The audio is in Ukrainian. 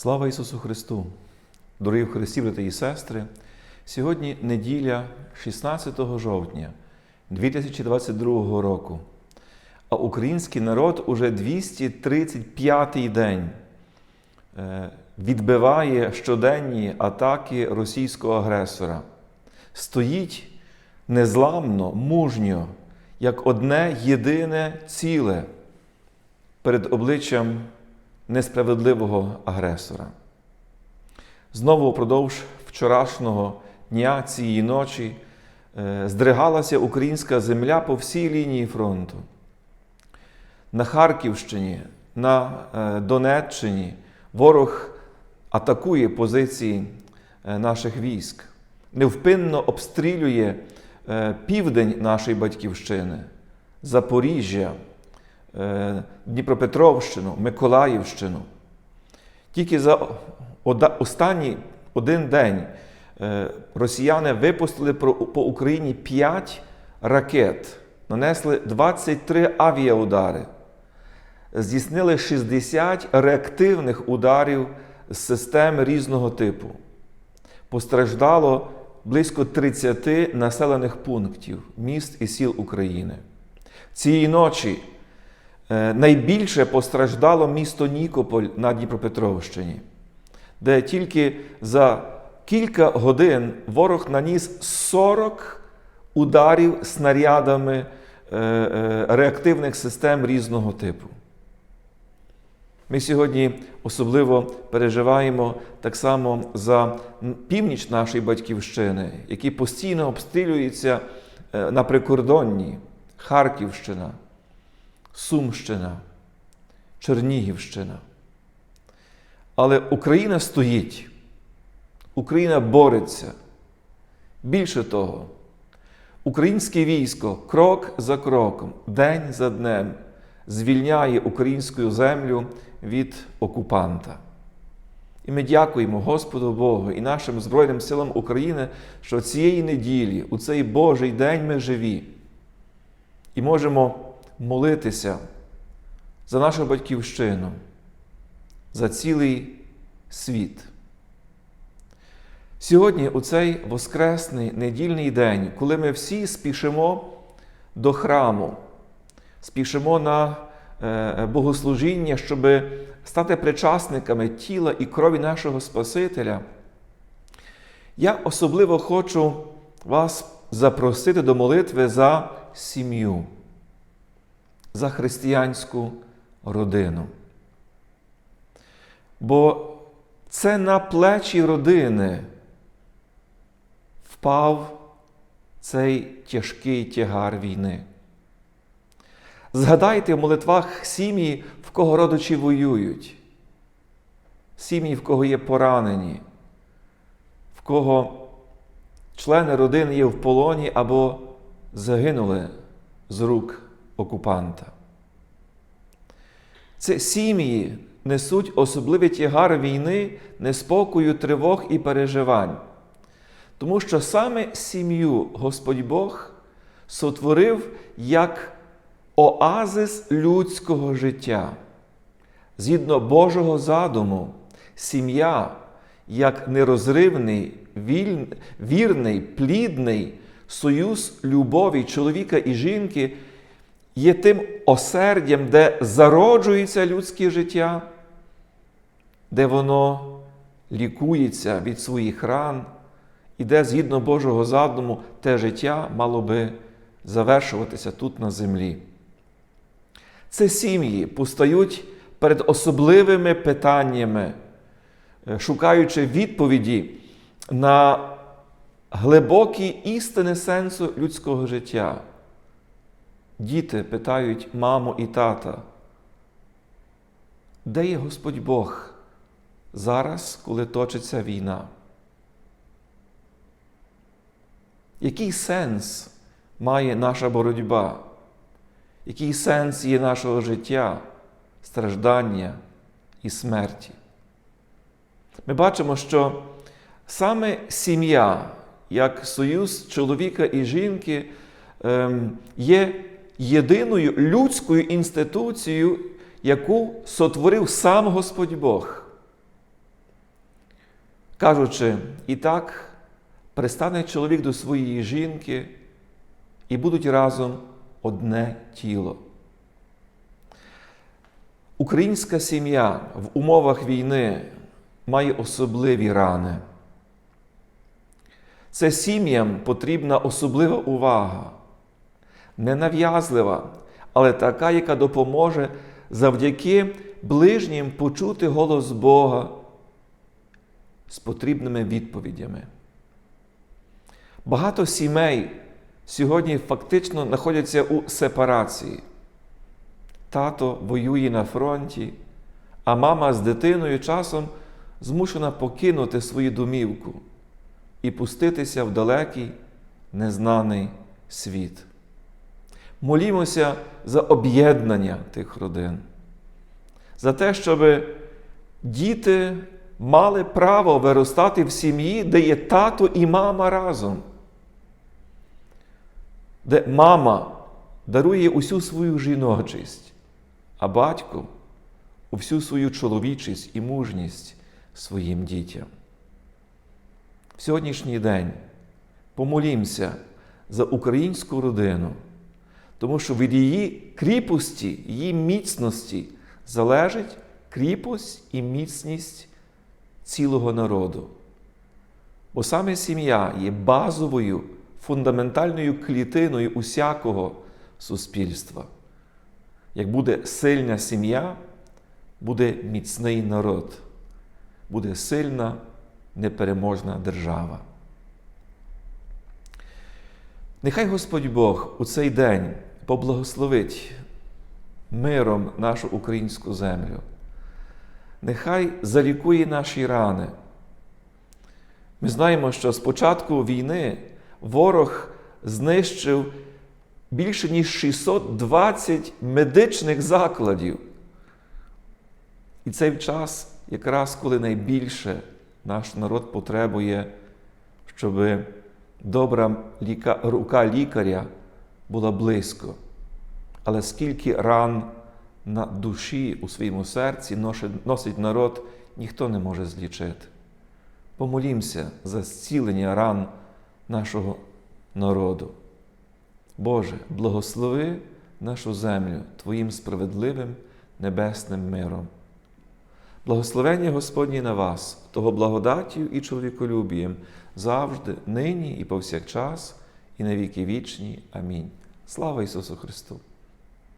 Слава Ісусу Христу! Дорогі в Христі, брати і сестри! Сьогодні неділя 16 жовтня 2022 року. А український народ уже 235-й день е, відбиває щоденні атаки російського агресора. Стоїть незламно, мужньо, як одне єдине ціле перед обличчям несправедливого агресора. Знову впродовж вчорашнього дня цієї ночі е, здригалася українська земля по всій лінії фронту. На Харківщині, на е, Донеччині ворог атакує позиції е, наших військ, невпинно обстрілює південь нашої батьківщини, Запоріжжя, Дніпропетровщину, Миколаївщину. Тільки за останній один день е, росіяни випустили по Україні 5 ракет, нанесли 23 авіаудари, здійснили 60 реактивних ударів з систем різного типу. Постраждало близько 30 населених пунктів міст і сіл України. Цієї ночі е, найбільше постраждало місто Нікополь на Дніпропетровщині, де тільки за кілька годин ворог наніс 40 ударів снарядами е, е, реактивних систем різного типу. Ми сьогодні особливо переживаємо так само за північ нашої батьківщини, які постійно обстрілюються е, на прикордонні Харківщина, Сумщина, Чернігівщина. Але Україна стоїть, Україна бореться. Більше того, українське військо крок за кроком, день за днем звільняє українську землю від окупанта. І ми дякуємо Господу Богу і нашим Збройним силам України, що цієї неділі, у цей Божий день ми живі і можемо молитися за нашу батьківщину, за цілий світ. Сьогодні, у цей Воскресний недільний день, коли ми всі спішимо до храму, спішимо на е, богослужіння, щоб стати причасниками тіла і крові нашого Спасителя, я особливо хочу вас запросити до молитви за сім'ю, за християнську родину. Бо це на плечі родини впав цей тяжкий тягар війни. Згадайте в молитвах сім'ї, в кого родичі воюють, сім'ї, в кого є поранені, в кого члени родини є в полоні або загинули з рук окупанта. Це сім'ї несуть особливий тягар війни, неспокою, тривог і переживань. Тому що саме сім'ю Господь Бог сотворив як оазис людського життя. Згідно Божого задуму, сім'я як нерозривний, віль- вірний, плідний союз любові чоловіка і жінки є тим осердям, де зароджується людське життя, де воно лікується від своїх ран, і де, згідно Божого задуму, те життя мало би завершуватися тут на землі. Це сім'ї постають перед особливими питаннями, е, шукаючи відповіді на глибокі істини сенсу людського життя. Діти питають маму і тата, де є Господь Бог зараз, коли точиться війна? Який сенс має наша боротьба? Який сенс є нашого життя, страждання і смерті? Ми бачимо, що саме сім'я, як союз чоловіка і жінки, ем, є єдиною людською інституцією, яку сотворив сам Господь Бог. кажучи, і так пристане чоловік до своєї жінки і будуть разом одне тіло. Українська сім'я в умовах війни має особливі рани. Це сім'ям потрібна особлива увага, ненав'язлива, але така, яка допоможе завдяки ближнім почути голос Бога з потрібними відповідями. Багато сімей сьогодні фактично знаходяться у сепарації. Тато воює на фронті, а мама з дитиною часом змушена покинути свою домівку і пуститися в далекий незнаний світ. Молімося за об'єднання тих родин, за те, щоб діти мали право виростати в сім'ї, де є тато і мама разом, де мама дарує усю свою жіночість, а батько усю свою чоловічість і мужність своїм дітям. В сьогоднішній день помолімося за українську родину, тому що від її кріпості, її міцності залежить кріпость і міцність цілого народу. Бо саме сім'я є базовою, фундаментальною клітиною усякого суспільства. Як буде сильна сім'я, буде міцний народ, буде сильна непереможна держава. Нехай Господь Бог у цей день поблагословить миром нашу українську землю. Нехай залікує наші рани. Ми знаємо, що з початку війни ворог знищив більше ніж 620 медичних закладів. І цей час, якраз коли найбільше наш народ потребує, щоб добра ліка... рука лікаря була близько. Але скільки ран на душі у своєму серці носить народ, ніхто не може злічити. Помолімося за зцілення ран нашого народу. Боже, благослови нашу землю Твоїм справедливим небесним миром. Благословення Господнє на вас, того благодаттю і чоловіколюбієм, завжди, нині і повсякчас, і на віки вічні. Амінь. Слава Ісусу Христу!